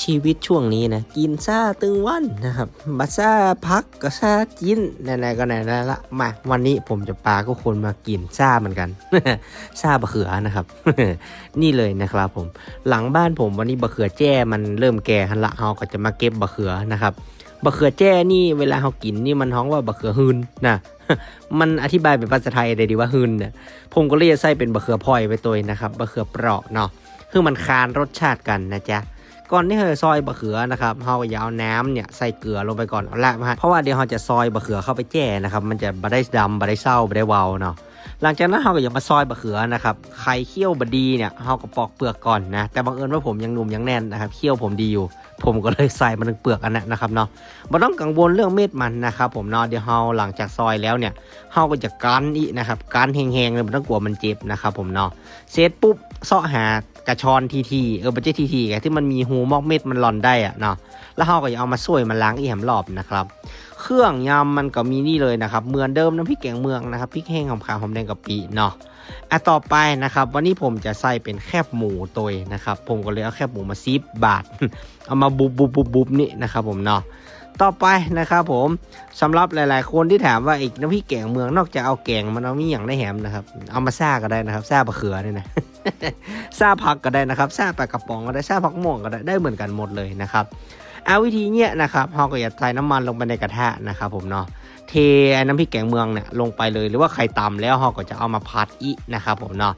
ชีวิตช่วงนี้นะกินซาตึงวันนะครับบัซาพักก็ซาจินไหนๆก็ไหนๆละมาวันนี้ผมจะปาก็คนมากินซาเหมือนกันซาบะเขือนะครับ นี่เลยนะครับผม หลังบ้านผมวันนี้บะเขือแจ้มันเริ่มแก่หันละเฮาก็จะมาเก็บบะเขือนะครับบะเขือแจ้นี่เวลาเฮากินนี่มันท้องว่าบะเขือหืนนะมันอธิบายเป็นภาษาไทยได้ดีว่าหืนเนี่ยผมก็เลยจะใส่เป็นบะเขือพลอยไปตัวนะครับบะเขือเปราะเนาะคือมันคานรสชาติกันนะจ๊ะ ก่อนที่เราจะซอยบะเขือนะครับเราก็ยาวน้ำเนี่ยใส่เกลือลงไปก่อนเอาละมาเพราะว่าเดี๋ยวเราจะซอยบะเขือเข้าไปแจ่นะครับมันจะบะได้ดำบะได้เศร้าบะได้เวาเนาะ หลังจากนั้นเราก็จะมาซอยบะเขือนะครับไข่เคี่ยวบดีเนี่ยเราก็ปอกเปลือกก่อนนะแต่บังเอิญว่าผมยังหนุ่มยังแน่นนะครับเคี่ยวผมดีอยู่ ผมก็เลยใส่มันถึงเปลือกอันนั้นนะครับเนาะไม่ต้องกังวลเรื่องเม็ดมันนะครับผมเนาะเดี๋ยวเราหลังจากซอยแล้วเนี่ยเราก็จะกันอีกนะครับกันแห้งๆเลยไม่ต้องกลัวมันเจ็บนะครับผมเนาะเสร็จปุ๊บเสาะหากระชอนทีทีเออบัจเจทีทีไงที่มันมีหูมอกเม็ดมันหลอนได้อะเนาะแล้วเราก็จะเอามาช่วยมันล้างอีแหมรอบนะครับ เครื่องยำมันก็มีนี่เลยนะครับเหมือนเดิมน้ำพริกแกงเมืองนะครับพริกแห้งหอมขาวหอมแดงกะปิเนาะอะต่อไปนะครับ วันนี้ผมจะใส่เป็นแคบหมูตัวนะครับ ผมก็เลยเอาแคบหมูมาซีบบาท เอามาบุบบุบบุบบุบนี่นะครับผมเนาะต่อไปนะครับผมสำหรับหลาย ๆ คนที่ถามว่าอีกน้ำพริกแกงเมืองนอกจากเอาแกงมันเอามีอย่างได้แหมนะครับ เอามาซ่าก็ได้นะครับซ่าบะเขือเนี่ยนะซ่าผักก็ได้นะครับซ่าปลากระป๋องก็ได้ซ่าผักม่วงก็ได้ได้เหมือนกันหมดเลยนะครับ เอาวิธีเนี้ยนะครับเราก็จะใส่น้ำมันลงไปในกระทะนะครับผมเนาะเทไอ้น้ำพริกแกงเมืองเนี่ยลงไปเลยหรือว่าใครตำแล้วเราก็จะเอามาผัดอีนะครับผมเนาะ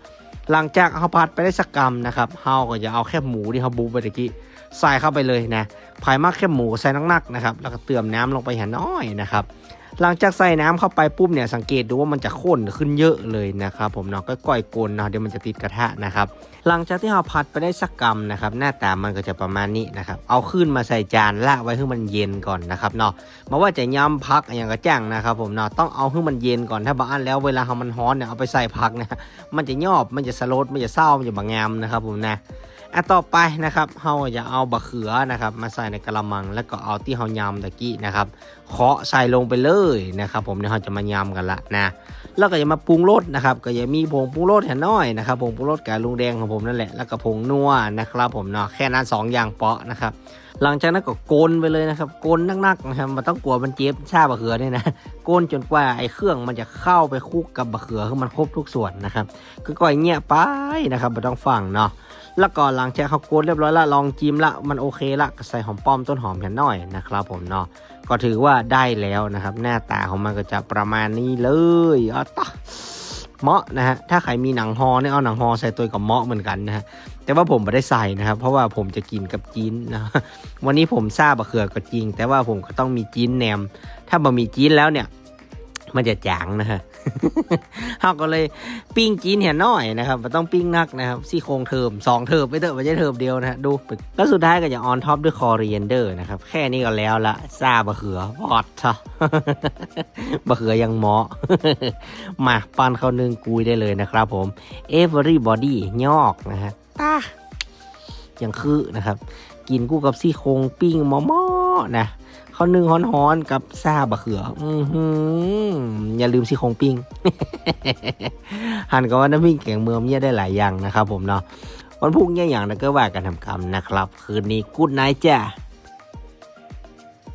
หลังจากเราผัดไปได้สักกรัมนะครับเราก็จะเอาแคบหมูที่เราบูไปตะกี้ใส่เข้าไปเลยนะภายมากแคบหมูใส่นักๆนะครับแล้วก็เติมน้ำลงไปหาน้อยนะครับ หลังจากใส่น้ำเข้าไปปุ๊บเนี่ยสังเกตดูว่ามันจะข้นขึ้นเยอะเลยนะครับผมเนาะก็ก่อยกลนเนาะเดี๋ยวมันจะติดกระทะนะครับหลังจากที่เราผัดไปได้สักกรัมนะครับหน้าตามันก็จะประมาณนี้นะครับเอาขึ้นมาใส่จานละไว้ให้มันเย็นก่อนนะครับเนาะมาว่าจะย้ำพักอย่างกระจ่างนะครับผมเนาะต้องเอาให้มันเย็นก่อนถ้าบ้านแล้วเวลาเขามันฮ้อนเนี่ยเอาไปใส่พักเนี่ยมันจะยอบมันจะสลดมันจะเศร้ามันจะบางงามนะครับผมนะ อะต่อไปนะครับเราจะเอาบะเขือนะครับ มาใส่ในกระมัง แล้วก็เอาที่เรายำตะกี้นะครับเคาะใส่ลงไปเลยนะครับ ผมเดี๋ยวเราจะมายำกันละนะแล้วก็จะมาปรุงรสนะครับ ก็จะมีผงปรุงรสแห่น้อยนะครับผงปรุงรสกับลุงแดงของผมนั่นแหละแล้วก็ผงนัวนะครับ ผมเนาะแค่นั้นสองอย่างเปาะนะครับหลังจากนั้นก็โกนไปเลยนะครับ โกนนักๆนะครับมันต้องกลัวมันเจ็บชาบะเขือเนี่ยนะโกนจนกว่าไอ้เครื่องมันจะเข้าไปคุกกับบะเขือคือมันครบทุกส่วนนะครับก็ก่อยเงี้ยไปนะครับไม่ต้องฟังเนาะแล้วก็หลังจากเขาโกนเรียบร้อยละลองจิ้มละมันโอเคละก็ใส่หอมป้อมต้นหอมแผ่นน้อยนะครับผมเนาะก็ถือว่าได้แล้วนะครับ หน้าตาของมันก็จะประมาณนี้เลยอ๋อตะเหมาะนะฮะถ้าใครมีหนังฮอเนี่ยเอาหนังฮอใส่ตัวกับเหมาะเหมือนกันนะฮะ แต่ว่าผมไม่ได้ใส่นะครับ เพราะว่าผมจะกินกับจีนนะวันนี้ผมทราบะเขือก็จริง แต่ว่าผมก็ต้องมีจีนแหนม ถ้าบะมีจีนแล้วเนี่ยมันจะจางนะฮะเขาก็เลยปิ้งจีนเห็นน้อยนะครับมันต้องปิ้งนักนะครับซี่โครงเทิมสองเทิมไม่เถอะไม่ใช่เทิมเดียวนะฮะดูแล้วสุดท้ายก็จะออนท็อปด้วยคอเรียนเดอร์นะครับ แค่นี้ก็แล้วละซาบะเขือพอดซะบะเขือยังเหมาะมาปั้นข้าวนึ่งกุยได้เลยนะครับผม everybody ยอกนะฮะ อย่างคือนะครับ กินกู้กับซี่โครงปิ้งหม้อนะข้าวนึ่งฮ้อนๆกับซาบะเขือ อืออย่าลืมซี่โครงปิ้ง หันกับว่าน้ำพริกแกงเมืองเนี่ยได้หลายอย่างนะครับผมเนาะวันพุ่งนี้อย่างนั้นก็ว่ากันทำกรรมนะครับ คืนนี้กูดไนท์จ้า